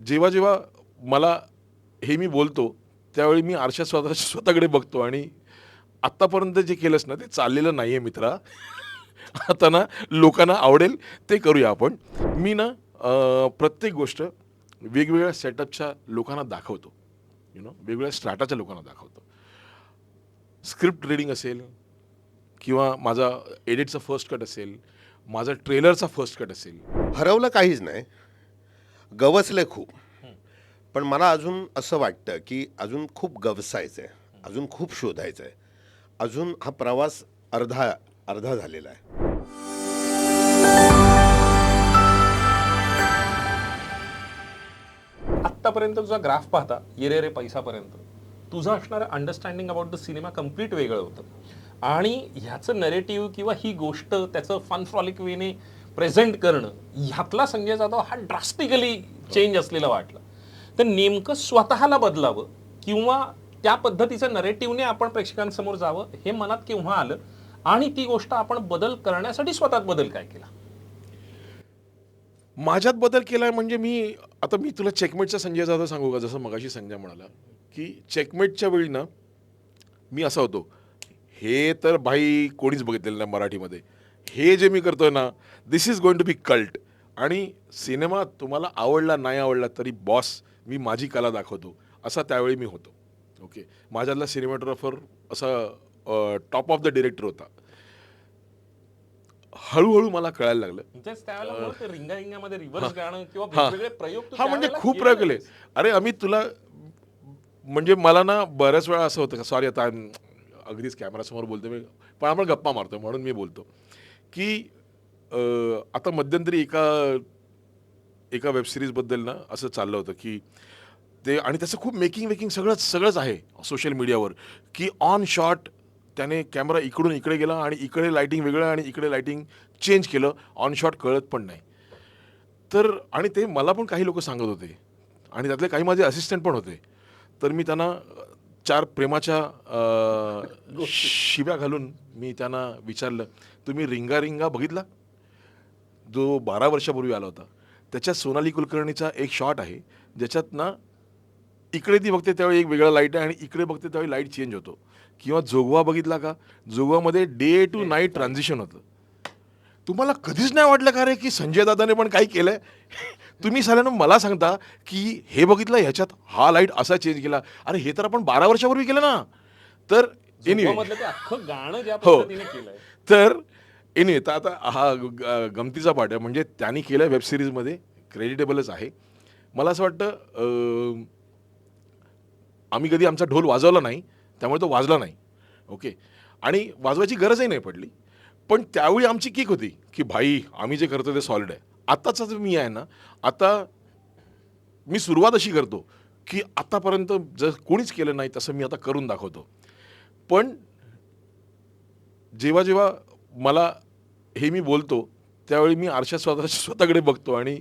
जेव्हा जेव्हा मला हे मी बोलतो त्यावेळी मी आरशात स्वतः स्वतःकडे बघतो आणि आत्तापर्यंत जे केलंस ना ते चाललेलं नाही आहे मित्रा. आता ना लोकांना आवडेल ते करूया आपण. मी ना प्रत्येक गोष्ट वेगवेगळ्या सेटअपच्या लोकांना दाखवतो. यु नो वेगवेगळ्या स्ट्रॅटाच्या लोकांना दाखवतो. स्क्रिप्ट रिडिंग असेल किंवा माझा एडिटचा फर्स्ट कट असेल माझा ट्रेलरचा फर्स्ट कट असेल. हरवलं काहीच नाही. गवसले खूप. पण मला अजून असं वाटतं की अजून खूप गवसायचं आहे अजून खूप शोधायचं आहे अजून हा प्रवास अर्धा अर्धा झालेला आहे. आत्तापर्यंत तुझा ग्राफ पाहता येरे रे पैसापर्यंत तुझं असणारं understanding about the cinema complete वेगळं होतं. आणि ह्याचं नरेटिव्ह किंवा ही गोष्ट त्याचं फन फ्रॉलिक वेने प्रेझेंट करणं ह्यातला संजय जाधव हा ड्रास्टिकली चेंज असलेला वाटलं. तर नेमकं स्वतःला बदलावं किंवा त्या पद्धतीचं नरेटिव्हने आपण प्रेक्षकांसमोर जावं हे मनात केव्हा आलं? आणि ती गोष्ट आपण बदल करण्यासाठी स्वतःत बदल काय केला? माझ्यात बदल केलाय म्हणजे मी आता मी तुला चेकमेटचा संजय जाधव सांगू का? जसं मगाशी संजय म्हणाला की चेकमेटच्या वेळी ना मी असा होतो हे तर भाई कोणीच बघितलेलं नाही मराठीमध्ये. हे जे मी करतोय ना this is going to be cult आणि सिनेमा तुम्हाला आवडला नाही आवडला तरी बॉस मी माझी कला दाखवतो. असा त्यावेळी मी होतो. ओके माझ्यातला सिनेमॅटोग्राफर असा टॉप ऑफ द डिरेक्टर होता. हळूहळू मला कळायला लागलं. हा. वेगवेगळे प्रयोग तू हा म्हणजे खूप प्रयोग केले. अरे अमित तुला म्हणजे मला ना बऱ्याच वेळा असं होतं सॉरी आता अगदीच कॅमेरासमोर बोलतो मी पण आपण गप्पा मारतो म्हणून मी बोलतो. की आता मध्यंतरी एका एका वेबसिरीजबद्दल ना असं चाललं होतं की ते आणि त्याचं खूप मेकिंग वेकिंग सगळंच सगळंच आहे सोशल मीडियावर की ऑन शॉट त्याने कॅमेरा इकडून इकडे गेला आणि इकडे लाईटिंग वेगळं आणि इकडे लाईटिंग चेंज केलं. ऑन शॉट कळत पण नाही. तर आणि ते मला पण काही लोक सांगत होते. आणि त्यातले काही माझे असिस्टंट पण होते. तर मी त्यांना चार प्रेमाच्या शिव्या घालून मी त्यांना विचारलं तुम्ही रिंगा रिंगा बघितला? जो बारा वर्षापूर्वी आला होता. त्याच्यात सोनाली कुलकर्णीचा एक शॉट आहे ज्याच्यात ना इकडे ती बघते त्यावेळी एक वेगळा लाइट आहे आणि इकडे बघते त्यावेळी लाइट चेंज होतो. किंवा जोगवा बघितला का? जोगवामध्ये डे टू नाईट ट्रान्झिशन होतं. तुम्हाला कधीच नाही वाटलं का रे की संजय दादाने पण काही केलंय? तुम्ही साल्यानं मला सांगता की हे बघितलं ह्याच्यात हा लाइट असा चेंज केला. अरे हे तर आपण बारा वर्षापूर्वी केलं ना. तर एनिवे हो. तर एनिवे तर आता हा गमतीचा पार्ट आहे. म्हणजे त्यांनी केलं वेब सिरीजमध्ये क्रेडिटेबलच आहे. मला असं वाटतं आम्ही कधी आमचा ढोल वाजवला नाही. त्यामुळे तो वाजला नाही. ओके आणि वाजवायची गरजही नाही पडली. पण त्यावेळी आमची किक होती की भाई आम्ही जे करतो ते सॉलिड आहे. आत्ताचा जो मी आहे ना आता मी सुरुवात अशी करतो की आतापर्यंत जर कोणीच केलं नाही तसं मी आता करून दाखवतो. पण जेव्हा जेव्हा मला हे मी बोलतो त्यावेळी मी आरशा स्वतः स्वतःकडे बघतो आणि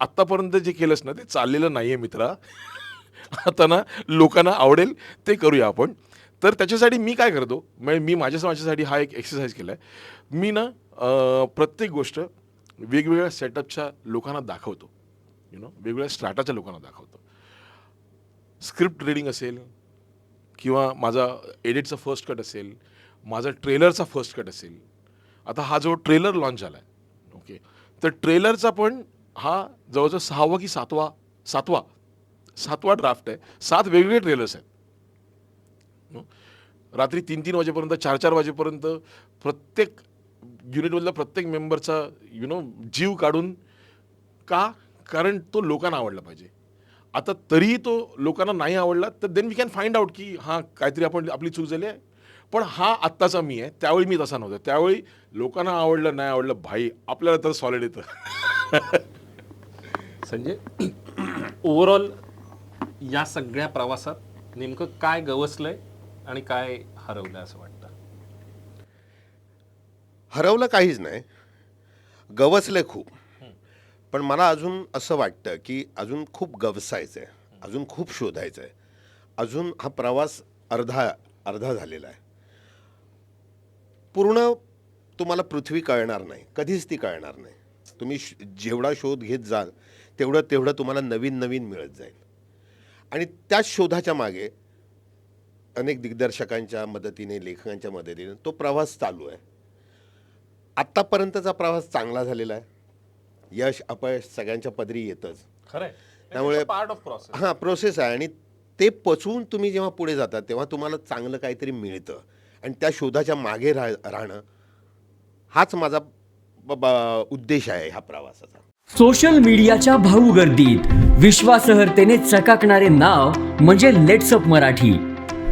आत्तापर्यंत जे केलंस ना ते चाललेलं नाही आहे मित्रा. आता ना लोकांना आवडेल ते करूया आपण. तर त्याच्यासाठी मी काय करतो म्हणजे मी माझ्या माझ्यासाठी हा एक एक्सरसाइज केला आहे मी ना प्रत्येक गोष्ट वेगवेगळ्या सेटअपच्या लोकांना दाखवतो. यु नो वेगवेगळ्या स्ट्राटाच्या लोकांना दाखवतो. स्क्रिप्ट रिडिंग असेल किंवा माझा एडिटचा फर्स्ट कट असेल माझा ट्रेलरचा फर्स्ट कट असेल. आता हा जो ट्रेलर लॉन्च झाला आहे ओके तर ट्रेलरचा पण हा जवळजवळ सहावा की सातवा सातवा सातवा ड्राफ्ट आहे. सात वेगवेगळे ट्रेलर्स आहेत. रात्री तीन तीन वाजेपर्यंत चार चार वाजेपर्यंत प्रत्येक युनिटमधल्या प्रत्येक मेंबरचा यु नो जीव काढून का? कारण तो लोकांना आवडला पाहिजे. आता तरीही तो लोकांना नाही आवडला तर then we can find out की हां काहीतरी आपण आपली चूक झाली आहे. पण हा आत्ताचा मी आहे त्यावेळी मी तसा नव्हता. त्यावेळी लोकांना आवडलं नाही आवडलं भाई आपल्याला तर सॉलिड येतं. संजय ओव्हरऑल या सगळ्या प्रवासात नेमकं काय गवसलं आहे आणि काय हरवलं असं वाटतं? हरवलं काहीच नाही. गवसले खूप. पण मला अजून असं वाटतं की अजून खूप गवसायचं आहे अजून खूप शोधायचं आहे अजून हा प्रवास अर्धा अर्धा झालेला आहे. पूर्ण तुम्हाला पृथ्वी कळणार नाही. कधीच ती कळणार नाही. तुम्ही श- जेवढा शोध घेत जाल तेवढं तेवढं तुम्हाला नवीन नवीन मिळत जाईल. आणि त्याच शोधाच्या मागे अनेक दिग्दर्शकांच्या मदतीने लेखकांच्या मदतीने तो प्रवास चालू आहे. आत्तापर्यंतचा प्रवास चांगला झालेला आहे. यश अपयश सगळ्यांच्या पदरी येतच. खरंय. त्यामुळे- पार्ट ऑफ प्रोसेस हां प्रोसेस आहे आणि ते पचवून तुम्ही जेव्हा पुढे जाता तेव्हा तुम्हाला चांगलं काहीतरी मिळतं. आणि त्या शोधाच्या मागे राह राहणं हाच माझा ब- ब- उद्देश आहे ह्या प्रवासाचा. सोशल मीडियाच्या भाऊ गर्दीत विश्वासार्हतेने चकाकणारे नाव म्हणजे लेट्सअप मराठी.